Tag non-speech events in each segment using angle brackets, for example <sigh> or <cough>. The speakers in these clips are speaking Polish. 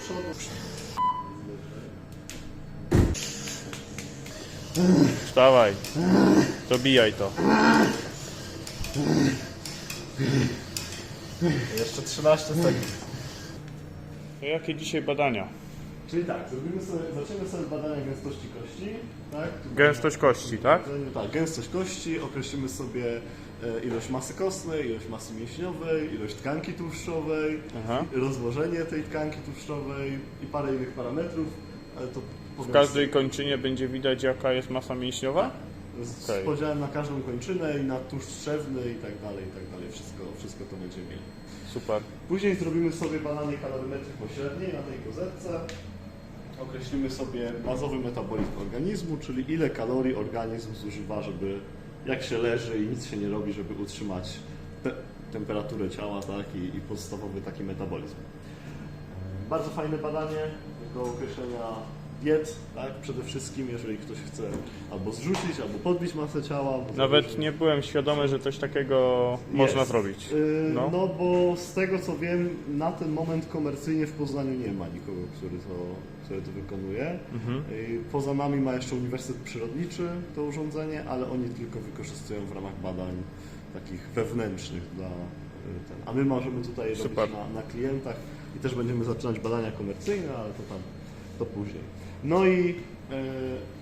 przodu. Wstawaj. Dobijaj to. Jeszcze 13 sekund. To jakie dzisiaj badania? Czyli tak, zrobimy sobie, zaczniemy sobie badania gęstości kości. Tak? Gęstość kości, tak? Tak, gęstość kości, określimy sobie ilość masy kostnej, ilość masy mięśniowej, ilość tkanki tłuszczowej, Aha. rozłożenie tej tkanki tłuszczowej i parę innych parametrów. Ale to W każdej kończynie będzie widać jaka jest masa mięśniowa? z, okej. z podziałem na każdą kończynę i na tłuszcz trzewny i tak dalej, i tak dalej. Wszystko, wszystko to będziemy mieli. Super. Później zrobimy sobie badanie kalorymetrii pośredniej na tej kozetce. Określimy sobie bazowy metabolizm organizmu, czyli ile kalorii organizm zużywa, żeby jak się leży i nic się nie robi, żeby utrzymać te, temperaturę ciała tak, i, i podstawowy taki metabolizm. Bardzo fajne badanie do określenia diet, tak, przede wszystkim, jeżeli ktoś chce albo zrzucić, albo podbić masę ciała. Nawet zależy- nie byłem świadomy, że coś takiego można jest. zrobić. Yy, No. no. bo z tego co wiem, na ten moment komercyjnie w Poznaniu nie ma nikogo, który to, który to wykonuje. Mhm. Poza nami ma jeszcze Uniwersytet Przyrodniczy to urządzenie, ale oni tylko wykorzystują w ramach badań takich wewnętrznych dla yy, ten. A my możemy tutaj Super. robić na, na klientach i też będziemy zaczynać badania komercyjne, ale to tam to później. No i yy,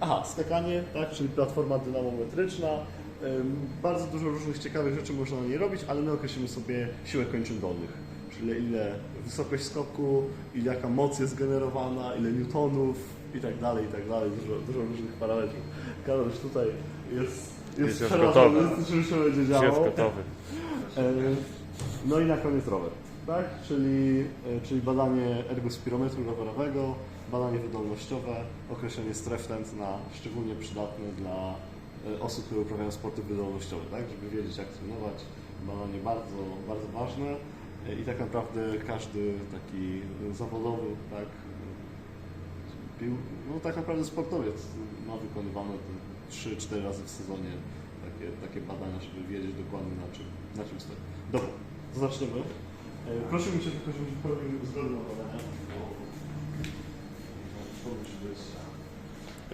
aha, skakanie, tak, czyli platforma dynamometryczna. Bardzo dużo różnych ciekawych rzeczy można na niej robić, ale my określimy sobie siłę kończyn dolnych. Czyli ile wysokość skoku, ile jaka moc jest generowana, ile newtonów i tak dalej, i tak dalej. Dużo, dużo różnych parametrów. Karol już tutaj jest, Jest jest już przerażony gotowy. czym się będzie Jest działo. gotowy. E, No i na koniec rower, tak? Czyli, e, czyli badanie ergospirometru rowerowego, badanie wydolnościowe, określenie stref tętna, szczególnie przydatne dla e, osób, które uprawiają sporty wydolnościowe, tak? Żeby wiedzieć jak trenować. Badanie bardzo, bardzo ważne E, i tak naprawdę każdy taki zawodowy, tak? no tak naprawdę sportowiec ma wykonywane te 3-4 razy w sezonie takie, takie badania, żeby wiedzieć dokładnie na czym, na czym stoi. Dobra, to zaczniemy. E, Prosiłbym Cię tylko, żebyś pełnił zgodę na badania. bo To musi być...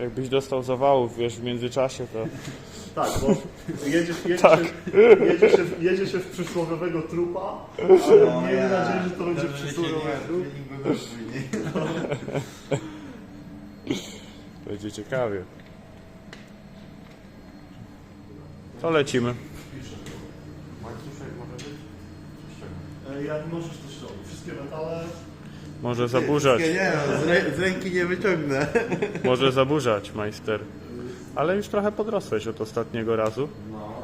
Jakbyś dostał zawałów, wiesz, w międzyczasie, to <laughs> Tak, bo jedzie, jedzie, Tak. Się, jedzie, się, jedzie się w przysłowiowego trupa, ale No, miejmy ja. nadzieję, że to będzie przysłowiowy <laughs> trup. będzie ciekawie. To lecimy. E, Jak możesz to ściągnąć? Wszystkie metale, Może zaburzać. Nie, nie, z, rę, z ręki nie wyciągnę. Może zaburzać, majster. Ale już trochę podrosłeś od ostatniego razu. No.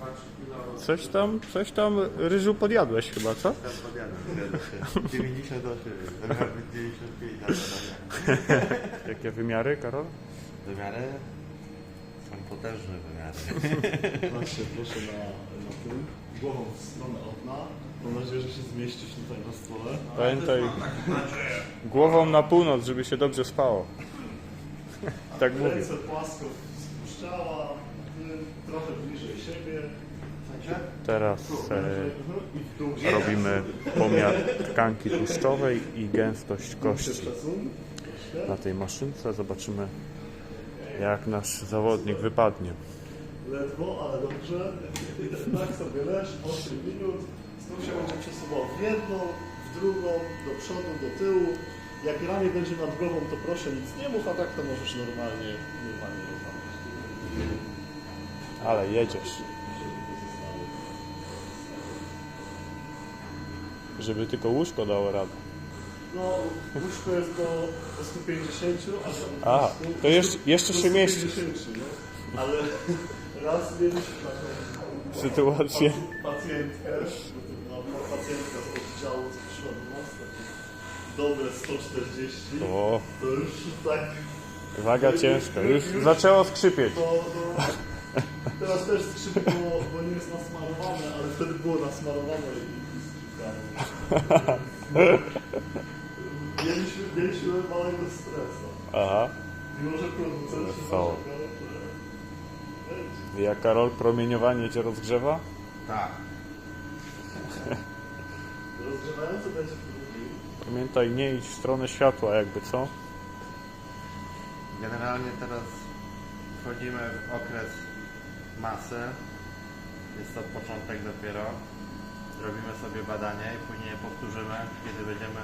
2-3 kilo Coś tam, coś tam ryżu podjadłeś chyba, co? tam się. 98, to miał być 95 na badania. Jakie wymiary, Karol? Wymiary? Są potężne wymiary. <laughs> Patrzcie, proszę na, na tym, głową w stronę okna. Mam nadzieję, że się zmieścisz tutaj na stole. Pamiętaj, głową na północ, żeby się dobrze spało. Tak mówię. Ręce płasko spuszczała, ty trochę bliżej siebie. Teraz e, Mhm. I w dół. robimy pomiar tkanki tłuszczowej i gęstość kości. Na tej maszynce zobaczymy, jak nasz zawodnik wypadnie. Ledwo, ale dobrze. Tak sobie leż, 8 minut. Znów się będzie przesuwał w jedną, w drugą, do przodu, do tyłu. Jak ramię będzie nad głową, to proszę nic nie mów, a tak to możesz normalnie, normalnie rozmawiać. Ale jedziesz. Żeby tylko łóżko dało radę. No, łóżko jest do, do 150, a tam A, to jeszcze, jeszcze się mieści. 150, no. Ale <laughs> raz mieliśmy taką Sytuację. pacjentkę, no, pacjentka z oddziału, co przyszła do nas, takie dobre 140, O, to już tak, waga ciężka. Już zaczęło skrzypieć. to, to teraz też skrzypi, bo, bo nie jest nasmarowane, ale wtedy było nasmarowane i, skrzypkało. <laughs> Mieliśmy, mieliśmy małego stresa. Aha. Mimo, że producent się Wesoło. narzekał, że będzie. Jak Karol promieniowanie cię rozgrzewa? Tak. <laughs> Rozgrzewający będzie w drugim. Pamiętaj, nie idź w stronę światła jakby, co? Generalnie teraz wchodzimy w okres masy. Jest to początek dopiero. Robimy sobie badanie i później je powtórzymy, kiedy będziemy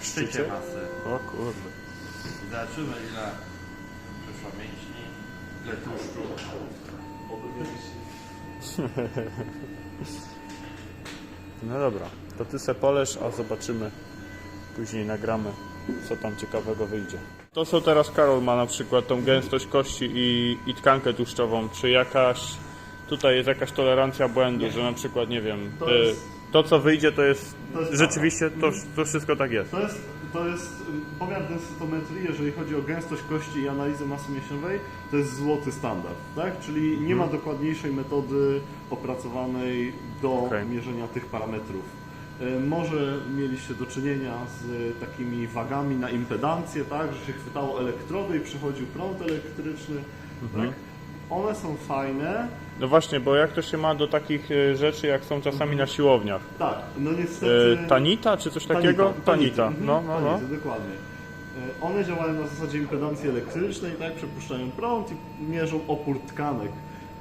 w szczycie Szczycie? masy. O kurde. I zobaczymy ile przyszło mięśni, ile tłuszczu. No dobra, to ty se polesz, a zobaczymy. Później nagramy, co tam ciekawego wyjdzie. To co teraz Karol ma na przykład tą gęstość kości i, i tkankę tłuszczową, czy jakaś tutaj jest jakaś tolerancja błędu, że na przykład nie wiem, To y, jest- to co wyjdzie to jest, To jest rzeczywiście to, to wszystko tak jest. To jest, to jest y, pomiar densytometrii, jeżeli chodzi o gęstość kości i analizę masy mięśniowej, to jest złoty standard, tak? Czyli nie ma dokładniejszej metody opracowanej do Okej. mierzenia tych parametrów. Y, Może mieliście do czynienia z takimi wagami na impedancję, tak? Że się chwytało elektrody i przychodził prąd elektryczny, tak? One są fajne, No właśnie, bo jak to się ma do takich y, rzeczy, jak są czasami na siłowniach? tak, no niestety... Y, tanita czy coś takiego? Tanita, mhm, no, no, no. dokładnie. E, One działają na zasadzie impedancji elektrycznej, tak, przepuszczają prąd i mierzą opór tkanek.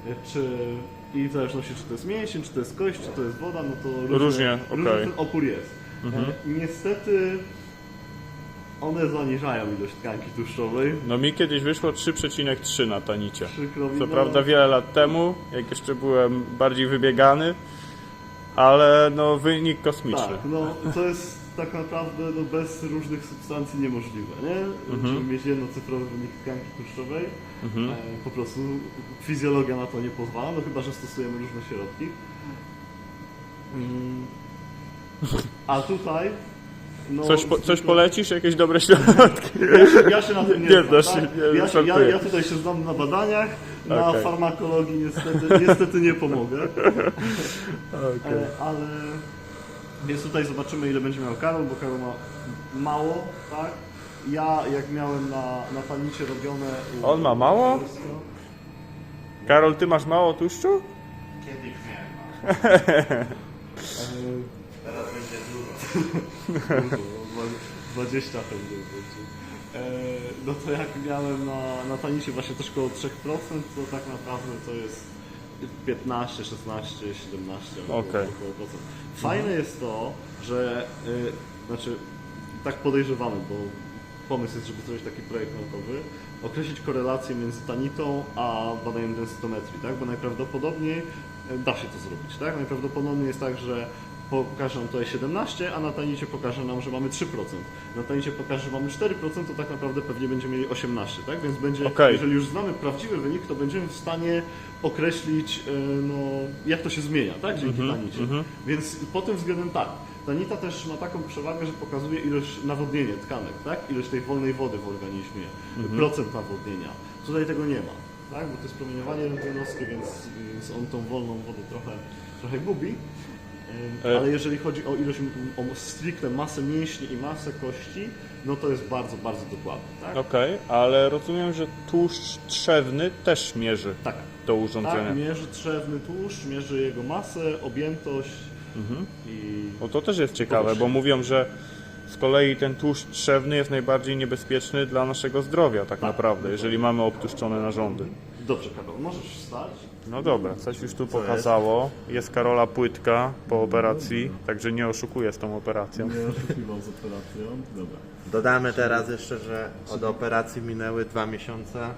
E, Czy, I w zależności czy to jest mięsień, czy to jest kość, czy to jest woda, no to różnie, Różnie, okej. ten opór jest. Mhm. E, Niestety one zaniżają ilość tkanki tłuszczowej. No mi kiedyś wyszło 3,3 na tanicie. Co prawda wiele lat temu, jak jeszcze byłem bardziej wybiegany, ale no wynik kosmiczny. Tak, no to jest tak naprawdę no, bez różnych substancji niemożliwe, nie? Mhm. Żeby mieć jednocyfrowy wynik tkanki tłuszczowej. Mhm. E, po prostu fizjologia na to nie pozwala, no chyba, że stosujemy różne środki. Mm. A tutaj... No, Coś, po, coś polecisz? Jakieś dobre środki? Ja się, ja się na tym nie, Nie znam, tak? nie, ja, się, ja, ja tutaj się znam na badaniach, na Okej. farmakologii niestety, niestety nie pomogę. <laughs> E, ale więc tutaj zobaczymy ile będzie miał Karol, bo Karol ma mało, tak? Ja jak miałem na, na tanicie robione... On ma mało? Karol, ty masz mało tłuszczu? Kiedyś miałem, <laughs> E, teraz będzie dużo. Dużo, 20 pewnie będzie. E, No to jak miałem na, na tanicie właśnie też około 3%, to tak naprawdę to jest 15, 16, 17 około- Okej. około procent. Fajne jest to, że y, znaczy tak podejrzewamy, bo pomysł jest, żeby zrobić taki projekt naukowy, określić korelację między tanitą a badaniem densytometrii, tak? Bo najprawdopodobniej y, da się to zrobić, tak? Najprawdopodobniej jest tak, że pokaże nam tutaj 17, a na tanicie pokaże nam, że mamy 3%. Na tanicie pokaże, że mamy 4%, to tak naprawdę pewnie będziemy mieli 18, tak? Więc będzie, Okej. jeżeli już znamy prawdziwy wynik, to będziemy w stanie określić, y, no, jak to się zmienia, tak? Dzięki Mhm, tanicie. mhm. Więc pod tym względem tak. Tanita też ma taką przewagę, że pokazuje ilość nawodnienia tkanek, tak? Ilość tej wolnej wody w organizmie, Mhm. procent nawodnienia. Tutaj tego nie ma, tak? Bo to jest promieniowanie rentgenowskie, więc, więc on tą wolną wodę trochę, trochę gubi. E. Ale jeżeli chodzi o ilość, o stricte masę mięśni i masę kości, no to jest bardzo, bardzo dokładne, tak? Okej, ale rozumiem, że tłuszcz trzewny też mierzy Tak. to urządzenie. Tak, mierzy trzewny tłuszcz, mierzy jego masę, objętość Mhm. i No to też jest ciekawe, bo mówią, że z kolei ten tłuszcz trzewny jest najbardziej niebezpieczny dla naszego zdrowia tak naprawdę, jeżeli mamy obtłuszczone narządy. Dobrze, Karol, możesz wstać. No dobra, coś już tu Co pokazało. Jest Karola płytka po operacji, także nie oszukuję z tą operacją. Nie oszukiwał z operacją. Dobra. Dodamy teraz jeszcze, że od operacji minęły dwa miesiące,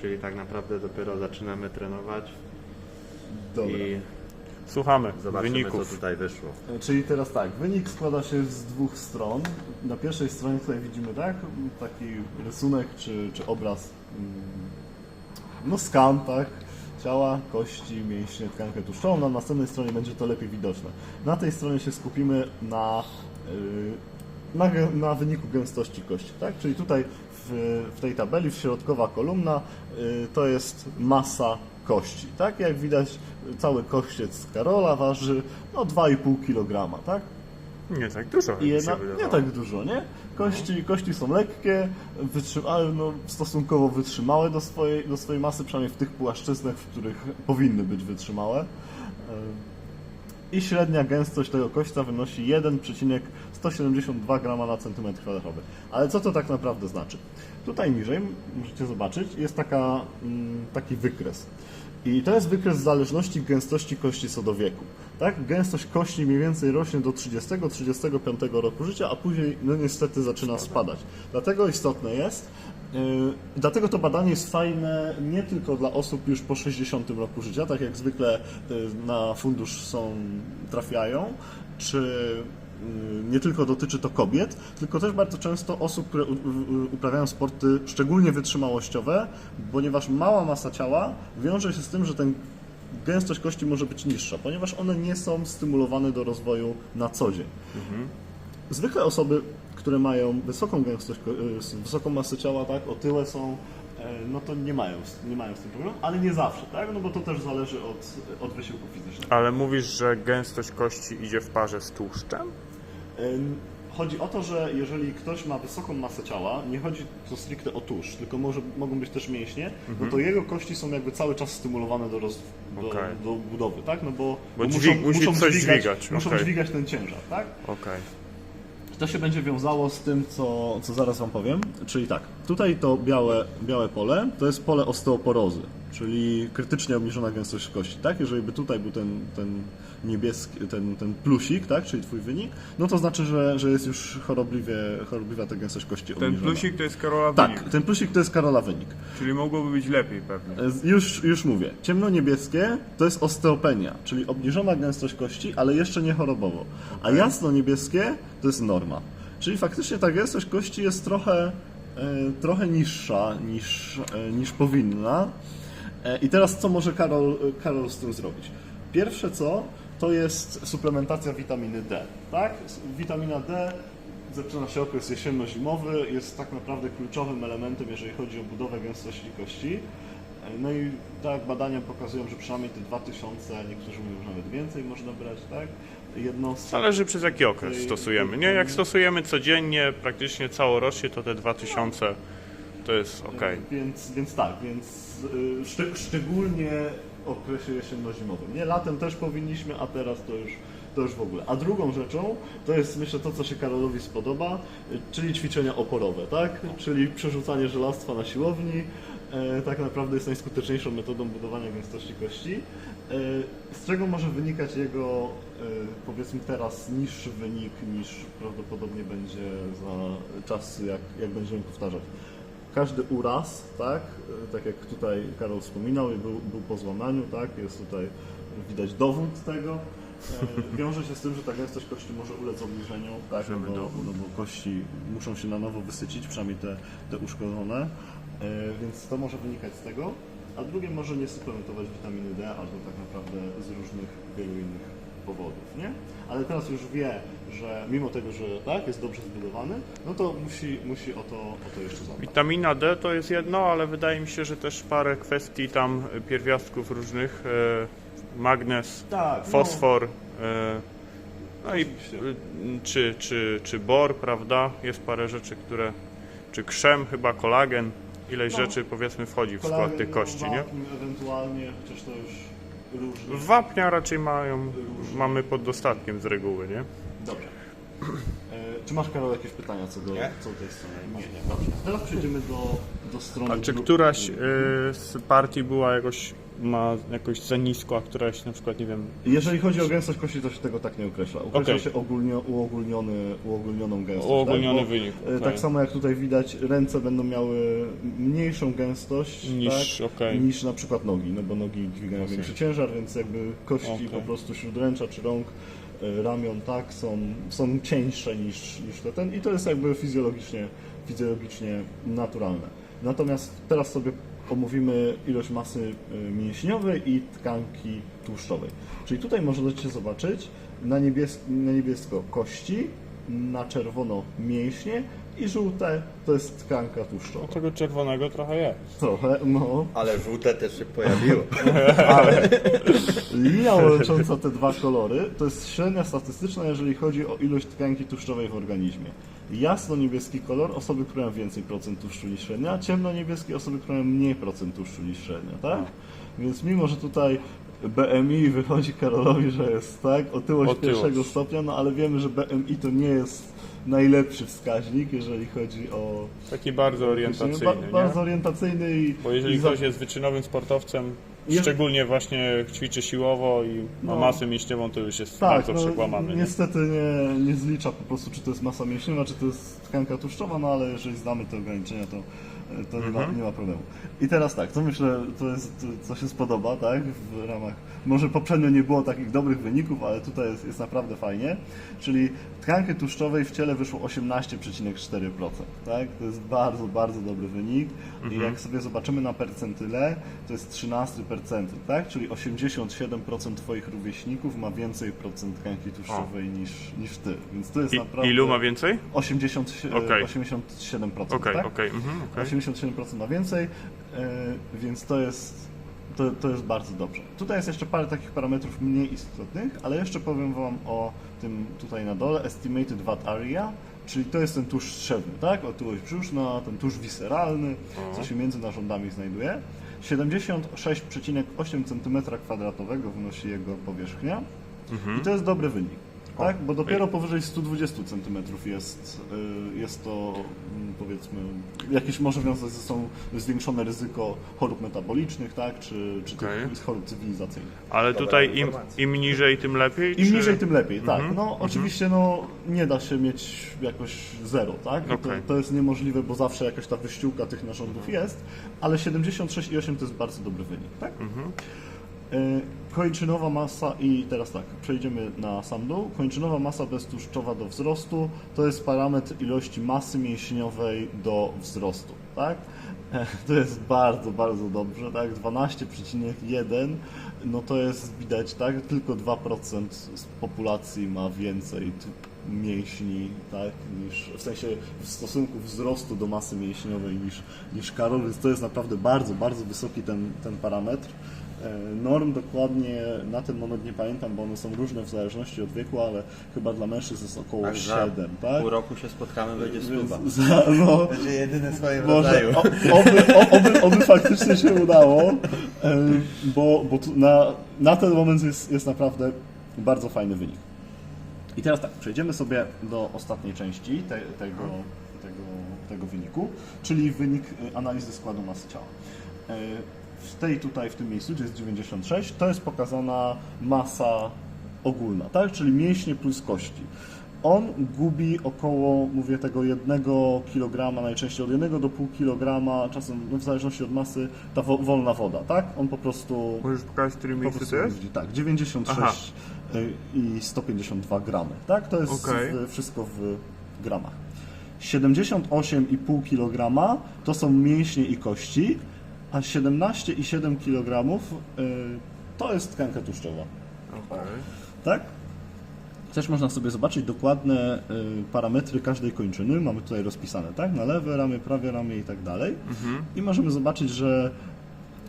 czyli tak naprawdę dopiero zaczynamy trenować Dobra. i Słuchamy zobaczymy wyników. co tutaj wyszło. E, Czyli teraz tak, wynik składa się z dwóch stron. Na pierwszej stronie tutaj widzimy tak, taki rysunek czy, czy obraz, mm, no skan, tak, ciała, kości, mięśnie, tkankę tłuszczową. Na następnej stronie będzie to lepiej widoczne. Na tej stronie się skupimy na, y, na, na wyniku gęstości kości, tak? Czyli tutaj w, w tej tabeli, w środkowa kolumna, y, to jest masa kości, tak? Jak widać, cały kościec Karola waży no 2,5 kg, tak? Nie tak dużo. I jedna, nie tak dużo, nie? Kości, kości są lekkie, wytrzymałe, no, stosunkowo wytrzymałe do swojej, do swojej masy, przynajmniej w tych płaszczyznach, w których powinny być wytrzymałe. E, i średnia gęstość tego kośćca wynosi 1,172 g na centymetr kwadratowy. Ale co to tak naprawdę znaczy? Tutaj niżej możecie zobaczyć, jest taka, mm, taki wykres. I to jest wykres zależności gęstości kości co do wieku. Tak? Gęstość kości mniej więcej rośnie do 30-35 roku życia, a później no niestety zaczyna spadać. Dlatego istotne jest, yy, dlatego to badanie jest fajne nie tylko dla osób już po 60 roku życia, tak jak zwykle yy, na fundusz są, trafiają, czy nie tylko dotyczy to kobiet, tylko też bardzo często osób, które uprawiają sporty szczególnie wytrzymałościowe, ponieważ mała masa ciała wiąże się z tym, że ten gęstość kości może być niższa, ponieważ one nie są stymulowane do rozwoju na co dzień. Zwykle osoby, które mają wysoką gęstość, y, wysoką masę ciała, tak, otyłe są, e, no to nie mają, z- nie mają z tym problemu, ale nie zawsze, tak, no bo to też zależy od, od wysiłku fizycznego. Ale mówisz, że gęstość kości idzie w parze z tłuszczem? Chodzi o to, że jeżeli ktoś ma wysoką masę ciała, nie chodzi to stricte o tłuszcz, tylko może, mogą być też mięśnie, no to jego kości są jakby cały czas stymulowane do, roz, do, Mhm. Okej. do budowy, tak? No bo, Bo dźwig- musi coś dźwigać, muszą dźwigać ten ciężar, tak? Okej. To się będzie wiązało z tym, co, co zaraz Wam powiem. Czyli tak, tutaj to białe, białe pole to jest pole osteoporozy, czyli krytycznie obniżona gęstość kości. Tak? Jeżeli by tutaj był ten, ten niebieski, ten, ten plusik, tak? czyli Twój wynik, no to znaczy, że, że jest już chorobliwie, chorobliwa ta gęstość kości Ten obniżona. plusik to jest Karola Tak, wynik, ten plusik to jest Karola wynik. czyli mogłoby być lepiej pewnie. E, Już, już mówię. Ciemno-niebieskie to jest osteopenia, czyli obniżona gęstość kości, ale jeszcze nie chorobowo. A jasno-niebieskie to jest norma. Czyli faktycznie ta gęstość kości jest trochę, e, trochę niższa niż, e, niż powinna. E, I teraz co może Karol, Karol z tym zrobić? Pierwsze co, to jest suplementacja witaminy D. Tak? Witamina D zaczyna się okres jesienno-zimowy, jest tak naprawdę kluczowym elementem, jeżeli chodzi o budowę gęstości kości. No i tak badania pokazują, że przynajmniej te 2000, niektórzy mówią, że nawet więcej można brać, tak? Jednostek. Zależy przez jaki okres stosujemy. Nie, jak stosujemy codziennie, praktycznie całorocznie, to te 2000 to jest ok. Więc, więc tak, więc y, szcze, szczególnie okresie jesienno-zimowym. Nie, latem też powinniśmy, a teraz to już, to już w ogóle. A drugą rzeczą to jest myślę to, co się Karolowi spodoba, y, czyli ćwiczenia oporowe, tak? Czyli przerzucanie żelastwa na siłowni. e, Tak naprawdę jest najskuteczniejszą metodą budowania gęstości kości. E, Z czego może wynikać jego, e, powiedzmy teraz, niższy wynik niż prawdopodobnie będzie za czas, jak, jak będziemy powtarzać każdy uraz, tak, tak jak tutaj Karol wspominał, był, był po złamaniu, tak, jest tutaj widać dowód tego, e, wiąże się z tym, że ta gęstość kości może ulec obniżeniu, tak, no bo, no bo kości muszą się na nowo wysycić, przynajmniej te, te uszkodzone, e, więc to może wynikać z tego, a drugie może nie suplementować witaminy D, albo tak naprawdę z różnych, wielu innych powodów, nie? Ale teraz już wie, że mimo tego, że tak, jest dobrze zbudowany, no to musi, musi o, to, o to jeszcze zadbać. Witamina D to jest jedno, ale wydaje mi się, że też parę kwestii tam e, pierwiastków różnych, e, magnez, Tak, no. fosfor, e, no i e, czy, czy, czy bor, prawda? Jest parę rzeczy, które, czy krzem, chyba kolagen, ileś No. rzeczy powiedzmy wchodzi w skład tych kości, nie? wapń Ewentualnie, chociaż to już różnie. Wapnia raczej mają, mamy pod dostatkiem z reguły, nie? Dobrze. E, czy masz, Karol, jakieś pytania co do, Nie. co do tej strony? Nie, nie. Dobrze. Teraz przejdziemy do, do strony... A czy któraś e, z partii była jakoś, ma jakoś za nisko, a któraś na przykład, nie wiem, Jeżeli chodzi o gęstość kości, to się tego tak nie określa. Określa Okej. się ogólnio, uogólniony, uogólnioną gęstość. Uogólniony tak? Bo, wynik, e, okej. Tak samo jak tutaj widać, ręce będą miały mniejszą gęstość Niż, tak, okej. niż na przykład nogi, no bo nogi dźwigają większy ciężar, więc jakby kości Okej. po prostu śródręcza czy rąk, e, ramion, tak, są, są cieńsze niż, niż te ten i to jest jakby fizjologicznie, fizjologicznie naturalne. Natomiast teraz sobie omówimy ilość masy e, mięśniowej i tkanki tłuszczowej. Czyli tutaj możecie zobaczyć na, na niebiesko kości, na czerwono mięśnie i żółte to jest tkanka no tłuszczowa. tego czerwonego trochę jest. Trochę, no, Ale żółte też się pojawiło. <laughs> ale linia łącząca te dwa kolory to jest średnia statystyczna, jeżeli chodzi o ilość tkanki tłuszczowej w organizmie. Jasno-niebieski kolor osoby, które mają więcej procent tłuszczu niż średnia, ciemno-niebieski osoby, które mają mniej procent tłuszczu niż średnia, tak? Więc mimo, że tutaj BMI wychodzi Karolowi, że jest tak, otyłość, Otyłość. pierwszego stopnia, no ale wiemy, że BMI to nie jest najlepszy wskaźnik, jeżeli chodzi o... Taki bardzo orientacyjny, Ba- bardzo orientacyjny i... Bo jeżeli i ktoś jest wyczynowym sportowcem, szczególnie właśnie ćwiczy siłowo i ma No. masę mięśniową, to już jest Tak, bardzo no, przekłamany. nie? niestety nie, nie zlicza po prostu, czy to jest masa mięśniowa, czy to jest tkanka tłuszczowa, no ale jeżeli znamy te ograniczenia, to, to nie, ma, Mhm. nie ma problemu. I teraz tak, co myślę, to jest, co się spodoba, tak, w ramach, może poprzednio nie było takich dobrych wyników, ale tutaj jest, jest naprawdę fajnie, czyli tkanki tłuszczowej w ciele wyszło 18,4%, tak, to jest bardzo, bardzo dobry wynik i jak sobie zobaczymy na percentyle, to jest 13 percentyl, tak, czyli 87% Twoich rówieśników ma więcej procent tkanki tłuszczowej niż, niż Ty, więc to jest I, naprawdę... ilu ma więcej? 80, Okej. 87%, Okej, tak? okej, mhm, okej. 87% ma więcej, e, więc to jest, to, to jest bardzo dobrze. Tutaj jest jeszcze parę takich parametrów mniej istotnych, ale jeszcze powiem Wam o tym tutaj na dole, estimated VAT area, czyli to jest ten tłuszcz strzewny, tak? Otyłość brzuszna, ten tłuszcz wiseralny, co się między narządami znajduje. 76,8 cm2 wynosi jego powierzchnia i to jest dobry wynik. Tak, bo dopiero powyżej 120 cm jest, y, jest to mm, powiedzmy jakieś może wiązać ze sobą zwiększone ryzyko chorób metabolicznych, tak, czy, czy tych chorób cywilizacyjnych. Ale tutaj im, im niżej, tym lepiej? Im czy- niżej, tym lepiej, tak. Mhm, No oczywiście no, nie da się mieć jakoś zero, tak? Okej. To, to jest niemożliwe, bo zawsze jakaś ta wyściółka tych narządów jest, ale 76,8 to jest bardzo dobry wynik, tak? E, Kończynowa masa i teraz tak, przejdziemy na sam dół. Kończynowa masa beztłuszczowa do wzrostu to jest parametr ilości masy mięśniowej do wzrostu, tak? E, To jest bardzo, bardzo dobrze, tak? 12,1 no to jest widać, tak? Tylko 2% z populacji ma więcej mięśni, tak? Niż, w sensie w stosunku wzrostu do masy mięśniowej niż, niż Karol, więc to jest naprawdę bardzo, bardzo wysoki ten, ten parametr. E, Norm dokładnie na ten moment nie pamiętam, bo one są różne w zależności od wieku, ale chyba dla mężczyzn jest około Tak, za 7, tak? Pół roku się spotkamy, będzie <laughs> za, no, Będzie jedyny w swoim może o, oby, o, oby, oby faktycznie się udało, e, bo, bo na, na ten moment jest, jest naprawdę bardzo fajny wynik. I teraz tak, przejdziemy sobie do ostatniej części te, tego, tego, tego wyniku, czyli wynik e, analizy składu masy ciała. W tej tutaj, w tym miejscu, gdzie jest 96, to jest pokazana masa ogólna, tak? czyli mięśnie plus kości. On gubi około, mówię tego, 1 kg, najczęściej od 1 do pół kg, czasem no, w zależności od masy, ta wo, wolna woda, tak? On po prostu Możesz pokazać, po miejscu to jest? Tak, 96 Aha. y, i 152 gramy. Tak, to jest w, wszystko w gramach. 78,5 kg to są mięśnie i kości, a 17,7 kg y, to jest tkanka tłuszczowa. Okej. Tak? Też można sobie zobaczyć dokładne y, parametry każdej kończyny. Mamy tutaj rozpisane, tak? Na lewe ramię, prawe ramię i tak dalej. Mhm. I możemy zobaczyć, że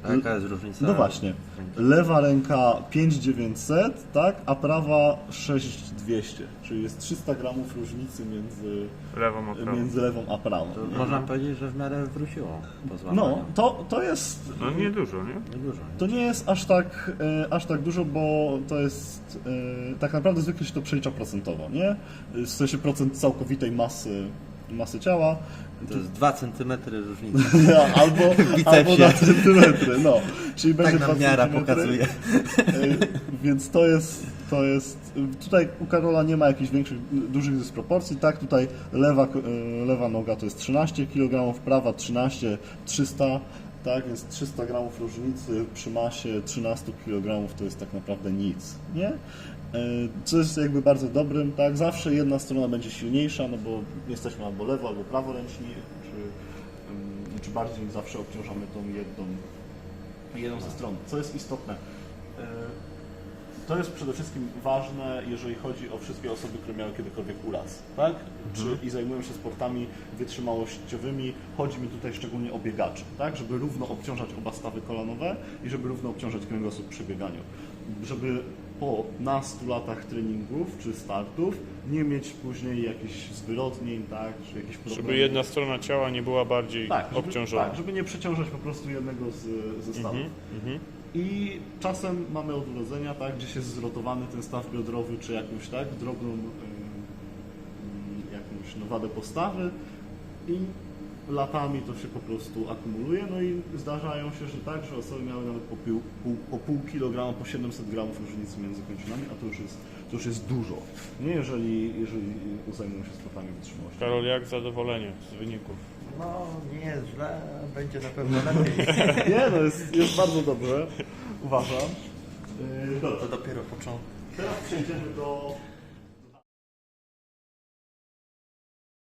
Jaka jest różnica? no właśnie. Lewa ręka 5900, tak, a prawa 6200, czyli jest 300 gramów różnicy między, Lewą a prawą. między lewą a prawą. To można powiedzieć, że w miarę wróciło po No, to, to jest No nie dużo, nie? Nie dużo. to nie jest aż tak, e, aż tak dużo, bo to jest e, tak naprawdę zwykle się to przelicza procentowo, nie? W sensie procent całkowitej masy, masy ciała. To jest 2 cm różnicy. <laughs> albo, albo na centymetry, no. Czyli będzie Tak nam 2 miara pokazuje. E, Więc to jest, to jest. Tutaj u Karola nie ma jakichś większych, dużych dysproporcji. Tak, tutaj lewa, e, lewa noga to jest 13 kg, prawa 13, 300. Tak, jest 300 gramów różnicy przy masie 13 kg to jest tak naprawdę nic, nie? E, Co jest jakby bardzo dobrym, tak? Zawsze jedna strona będzie silniejsza, no bo jesteśmy albo lewo, albo praworęczni, czy, czy bardziej zawsze obciążamy tą jedną, jedną ze stron. Co jest istotne? E, To jest przede wszystkim ważne, jeżeli chodzi o wszystkie osoby, które miały kiedykolwiek uraz, tak? Czy, I zajmują się sportami wytrzymałościowymi. Chodzi mi tutaj szczególnie o biegaczy, tak? Żeby równo obciążać oba stawy kolanowe i żeby równo obciążać kręgosłup przy bieganiu. Żeby po nastu latach treningów czy startów nie mieć później jakichś zwyrodnień, tak? Czy jakichś problemów. Żeby jedna strona ciała nie była bardziej tak, żeby, obciążona. Tak, żeby nie przeciążać po prostu jednego z, ze stawów. Mhm, mhm. I czasem mamy od urodzenia, tak, gdzieś jest zrotowany ten staw biodrowy, czy jakąś tak drobną ym, jakąś no, wadę postawy i latami to się po prostu akumuluje, no i zdarzają się, że tak, że osoby miały nawet po pół, pół, po pół kilograma, po 700 gramów różnicy między kończynami, a to już jest, to już jest dużo. Nie jeżeli, jeżeli zajmują się sportami wytrzymałości. Karol, jak zadowolenie z wyników? No, nie jest źle, będzie na pewno lepiej. <laughs> Nie, no jest, jest bardzo dobrze, uważam. Yy, To dopiero początek. teraz przejdziemy do